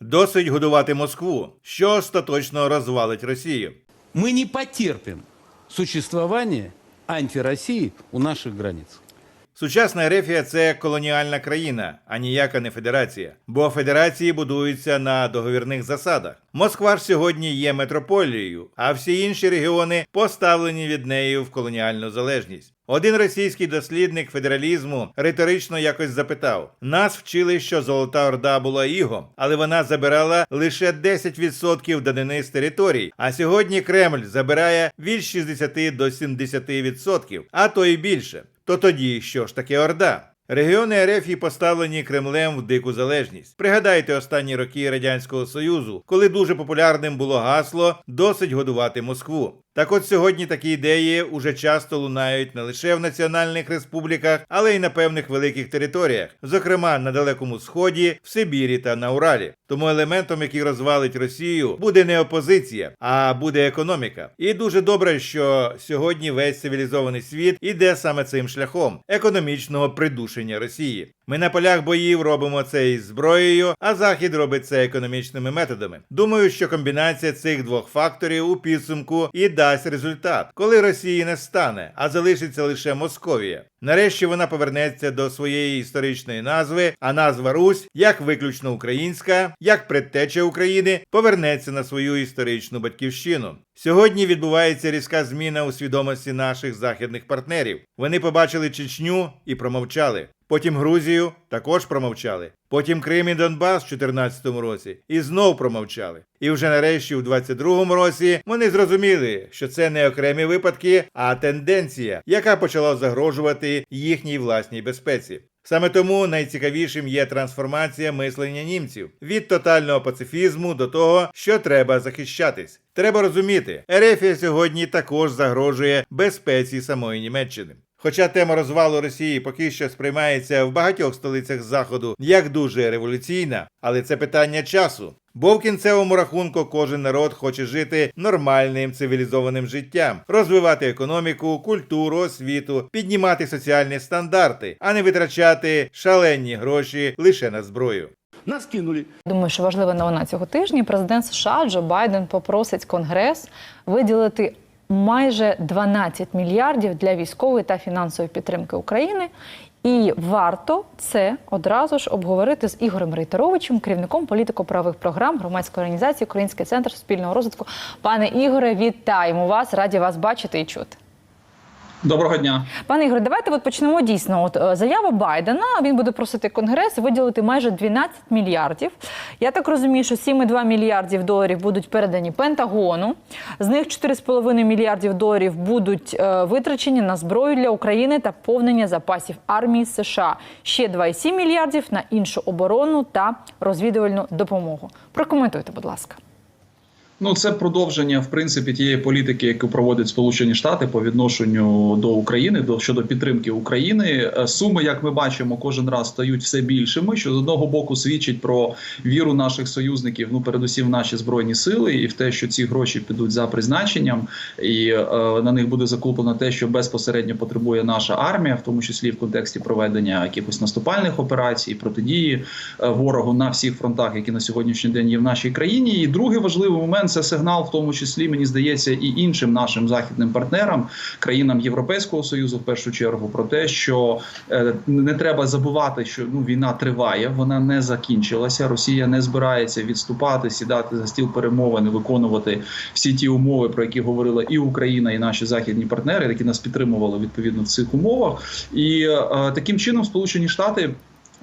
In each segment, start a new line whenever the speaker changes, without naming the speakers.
Досить годувати Москву, що остаточно розвалить Росію.
Мы не потерпим существование антироссии у наших границ.
Сучасна Ерефія це колоніальна країна, а ніяка не федерація. Бо федерації будуються на договірних засадах. Москва ж сьогодні є метрополією, а всі інші регіони поставлені від неї в колоніальну залежність. Один російський дослідник федералізму риторично якось запитав: нас вчили, що Золота Орда була ігом, але вона забирала лише 10% данини з територій. А сьогодні Кремль забирає від 60 до 70%, а то і більше. То тоді що ж таке Орда? Регіони РФ поставлені Кремлем в дику залежність. Пригадайте останні роки Радянського Союзу, коли дуже популярним було гасло досить годувати Москву. Так от сьогодні такі ідеї уже часто лунають не лише в національних республіках, але й на певних великих територіях, зокрема на Далекому Сході, в Сибірі та на Уралі. Тому елементом, який розвалить Росію, буде не опозиція, а буде економіка. І дуже добре, що сьогодні весь цивілізований світ іде саме цим шляхом економічного придушення Росії. Ми на полях боїв робимо це із зброєю, а Захід робить це економічними методами. Думаю, що комбінація цих двох факторів у підсумку і дасть результат, коли Росії не стане, а залишиться лише Московія. Нарешті вона повернеться до своєї історичної назви, а назва Русь, як виключно українська, як предтеча України, повернеться на свою історичну батьківщину. Сьогодні відбувається різка зміна у свідомості наших західних партнерів. Вони побачили Чечню і промовчали. Потім Грузію також промовчали. Потім Крим і Донбас в 2014 році і знов промовчали. І вже нарешті у 2022 році вони зрозуміли, що це не окремі випадки, а тенденція, яка почала загрожувати їхній власній безпеці. Саме тому найцікавішим є трансформація мислення німців від тотального пацифізму до того, що треба захищатись. Треба розуміти, Ерефія сьогодні також загрожує безпеці самої Німеччини. Хоча тема розвалу Росії поки що сприймається в багатьох столицях Заходу як дуже революційна, але це питання часу. Бо в кінцевому рахунку кожен народ хоче жити нормальним цивілізованим життям, розвивати економіку, культуру, освіту, піднімати соціальні стандарти, а не витрачати шалені гроші лише на зброю.
Нас кинули.
Думаю, що важлива новина цього тижня. Президент США Джо Байден попросить Конгрес виділити майже 12 мільярдів для військової та фінансової підтримки України. І варто це одразу ж обговорити з Ігорем Рейтеровичем, керівником політико-правих програм громадської організації Український центр спільного розвитку. Пане Ігоре, вітаємо вас! Раді вас бачити і чути.
Доброго дня.
Пане Ігоре, давайте от почнемо дійсно. От е, заява Байдена. Він буде просити Конгрес виділити майже 12 мільярдів. Я так розумію, що 7,2 мільярдів доларів будуть передані Пентагону. З них 4,5 мільярдів доларів будуть е, витрачені на зброю для України та повнення запасів армії США. Ще 2,7 мільярдів на іншу оборону та розвідувальну допомогу. Прокоментуйте, будь ласка.
Ну, це продовження в принципі тієї політики, яку проводять Сполучені Штати по відношенню до України, до щодо підтримки України. Е, Суми, як ми бачимо, кожен раз стають все більшими. Що з одного боку свідчить про віру наших союзників, ну передусім наші збройні сили, і в те, що ці гроші підуть за призначенням, і е, на них буде закуплено те, що безпосередньо потребує наша армія, в тому числі в контексті проведення якихось наступальних операцій, протидії е, ворогу на всіх фронтах, які на сьогоднішній день є в нашій країні. І другий важливий момент це сигнал, в тому числі мені здається, і іншим нашим західним партнерам, країнам Європейського союзу, в першу чергу, про те, що е, не треба забувати, що ну війна триває, вона не закінчилася. Росія не збирається відступати, сідати за стіл перемовин і виконувати всі ті умови, про які говорила і Україна, і наші західні партнери, які нас підтримували відповідно в цих умовах. І е, таким чином Сполучені Штати.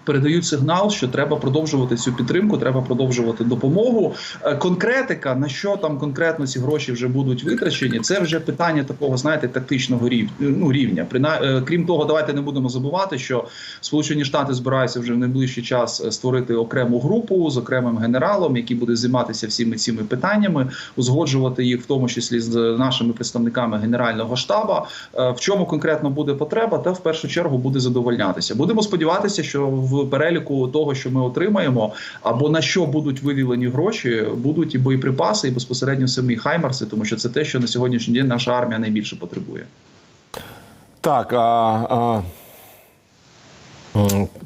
Передають сигнал, що треба продовжувати цю підтримку, треба продовжувати допомогу. Е, Конкретика на що там конкретно ці гроші вже будуть витрачені, це вже питання такого, знаєте, тактичного ну, рівня. Е, Крім того, давайте не будемо забувати, що Сполучені Штати збираються вже в найближчий час е, створити окрему групу з окремим генералом, який буде займатися всіми цими питаннями, узгоджувати їх, в тому числі з нашими представниками генерального штаба. Е, В чому конкретно буде потреба, та в першу чергу буде задовольнятися. Будемо сподіватися, що в переліку того, що ми отримаємо, або на що будуть виділені гроші, будуть і боєприпаси, і безпосередньо самі хаймарси, тому що це те, що на сьогоднішній день наша армія найбільше потребує.
Так, а, а,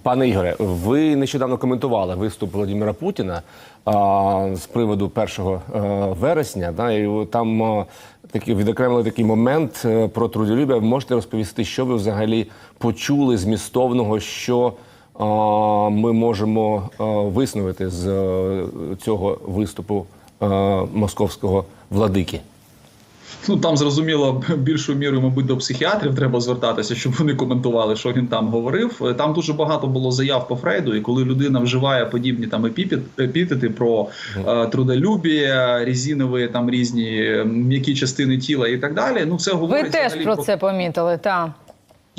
пане Ігоре, ви нещодавно коментували виступ Володимира Путіна а, з приводу 1 е, вересня. Да, і там е, такий відокремили такий момент е, про трудолюбя. Можете розповісти, що ви взагалі почули змістовного, що а, ми можемо е, висновити з е, цього виступу е, московського владики?
Ну там зрозуміло більшою мірою, мабуть, до психіатрів треба звертатися, щоб вони коментували, що він там говорив. Там дуже багато було заяв по Фрейду, і коли людина вживає подібні там епітети про е, трудолюбія, різинові там різні е, м'які частини тіла і так далі. Ну це
Ви теж
взагалі
про це помітили, так.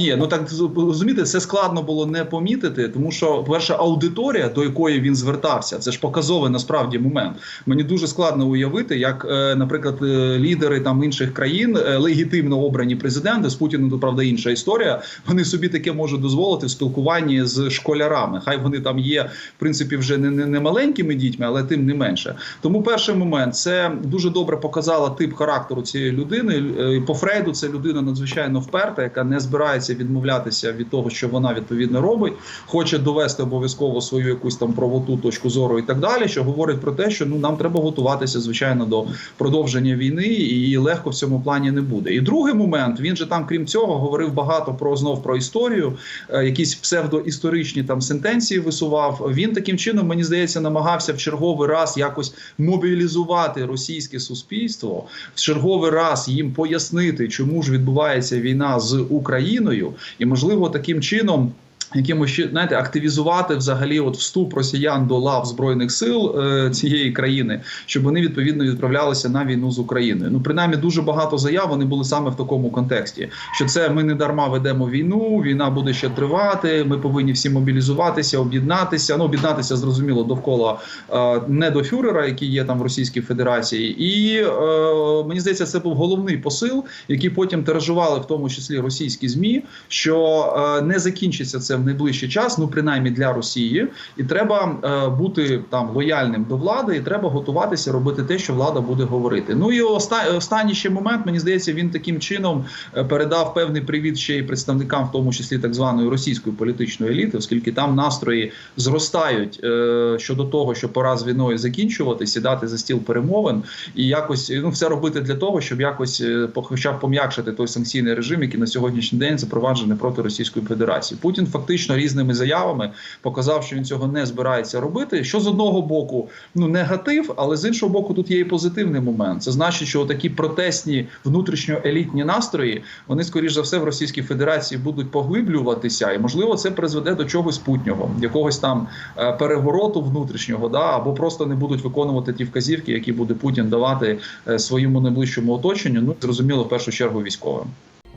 Ні, ну так розумієте, це складно було не помітити, тому що перша аудиторія, до якої він звертався, це ж показовий насправді момент. Мені дуже складно уявити, як, е, наприклад, е, лідери там інших країн, е, легітимно обрані президенти з Путіним, то правда інша історія. Вони собі таке можуть дозволити в спілкуванні з школярами. Хай вони там є, в принципі, вже не, не, не маленькими дітьми, але тим не менше. Тому перший момент це дуже добре показала тип характеру цієї людини. По Фрейду це людина надзвичайно вперта, яка не збирається відмовлятися від того, що вона відповідно робить, хоче довести обов'язково свою якусь там правоту, точку зору і так далі. Що говорить про те, що ну нам треба готуватися звичайно до продовження війни, і легко в цьому плані не буде. І другий момент він же там, крім цього, говорив багато про знов про історію, е, якісь псевдоісторичні там сентенції висував. Він таким чином, мені здається, намагався в черговий раз якось мобілізувати російське суспільство, в черговий раз їм пояснити, чому ж відбувається війна з Україною, і можливо таким чином. Якимось знаєте, активізувати взагалі от вступ росіян до лав збройних сил е, цієї країни, щоб вони відповідно відправлялися на війну з Україною. Ну принаймні дуже багато заяв вони були саме в такому контексті. Що це ми не дарма ведемо війну, війна буде ще тривати. Ми повинні всі мобілізуватися, об'єднатися. Ну об'єднатися зрозуміло довкола е, не до фюрера, який є там в Російській Федерації, і е, мені здається, це був головний посил, який потім тиражували в тому числі російські змі, що е, не закінчиться це в найближчий час, ну принаймні для Росії, і треба е, бути там лояльним до влади, і треба готуватися робити те, що влада буде говорити. Ну і оста- останній ще момент, мені здається, він таким чином е, передав певний привіт ще й представникам, в тому числі так званої російської політичної еліти, оскільки там настрої зростають е, щодо того, що пора з війною закінчувати, сідати за стіл перемовин і якось ну все робити для того, щоб якось е, хоча б пом'якшити той санкційний режим, який на сьогоднішній день запроваджений проти Російської Федерації. Путін фактично різними заявами показав, що він цього не збирається робити. Що з одного боку, ну негатив, але з іншого боку, тут є і позитивний момент. Це значить, що такі протестні внутрішньоелітні настрої вони скоріш за все в Російській Федерації будуть поглиблюватися, і можливо це призведе до чогось путнього, якогось там е, перевороту внутрішнього, да або просто не будуть виконувати ті вказівки, які буде Путін давати е, своєму найближчому оточенню. Ну зрозуміло, в першу чергу військовим.